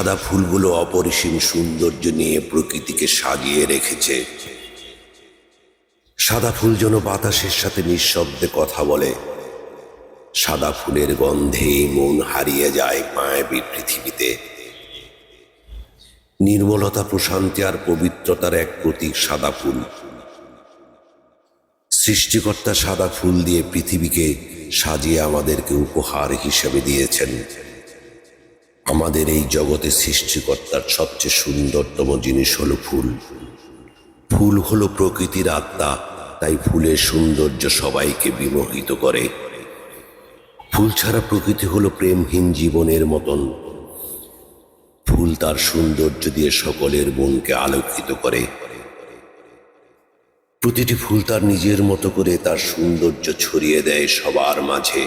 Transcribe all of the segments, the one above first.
সাদা ফুলগুলো অপরিসীম সৌন্দর্য নিয়ে প্রকৃতিকে সাজিয়ে রেখেছে। সাদা ফুল যেন বাতাসের সাথে নিঃশব্দে কথা বলে। সাদা ফুলের গন্ধে মন হারিয়ে যায় মায়াবী পৃথিবীতে। নির্মলতা প্রশান্তি আর পবিত্রতার এক প্রতীক সাদা ফুল। সৃষ্টিকর্তা সাদা ফুল দিয়ে পৃথিবীকে সাজিয়ে আমাদেরকে উপহার হিসেবে দিয়েছেন। আমাদের এই জগতে সৃষ্টিকর্তার সবচেয়ে সুন্দরতম জিনিস হলো ফুল। ফুল হলো প্রকৃতির আত্মা, তাই ফুলের সৌন্দর্য সবাইকে বিমোহিত করে। ফুল ছাড়া প্রকৃতি হলো প্রেমহীন জীবনের মতন। ফুল তার সৌন্দর্য দিয়ে সকলের মনকে আলোকিত করে। প্রতিটি ফুল তার নিজের মতো করে তার সৌন্দর্য ছড়িয়ে দেয় সবার মাঝে।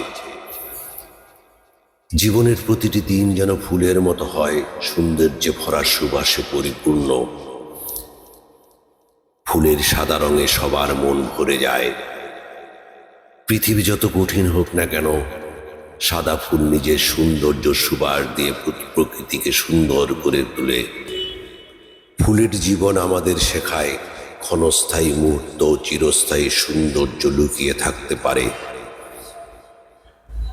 জীবনের প্রতিটি দিন যেন ফুলের মতো হয়, সৌন্দর্যে ভরা সুবাসে পরিপূর্ণ। ফুলের সাদা রঙে সবার মন ভরে যায়। পৃথিবী যত কঠিন হোক না কেন, সাদা ফুল নিজের সৌন্দর্য সুবাস দিয়ে প্রকৃতিকে সুন্দর করে তোলে। ফুলের জীবন আমাদের শেখায়, ক্ষণস্থায়ী মুহূর্ত চিরস্থায়ী সৌন্দর্য লুকিয়ে থাকতে পারে।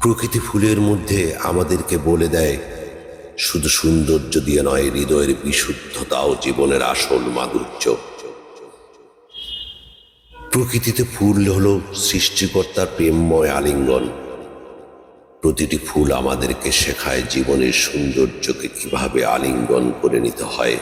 প্রকৃতি ফুলের মধ্যে আমাদেরকে বলে দেয়, শুধু সৌন্দর্য দিয়ে নয়, হৃদয়ের বিশুদ্ধতা ও জীবনের আসল মাধুর্য। প্রকৃতিতে ফুল হল সৃষ্টিকর্তার প্রেমময় আলিঙ্গন। প্রতিটি ফুল আমাদেরকে শেখায় জীবনের সৌন্দর্যকে কীভাবে আলিঙ্গন করে নিতে হয়।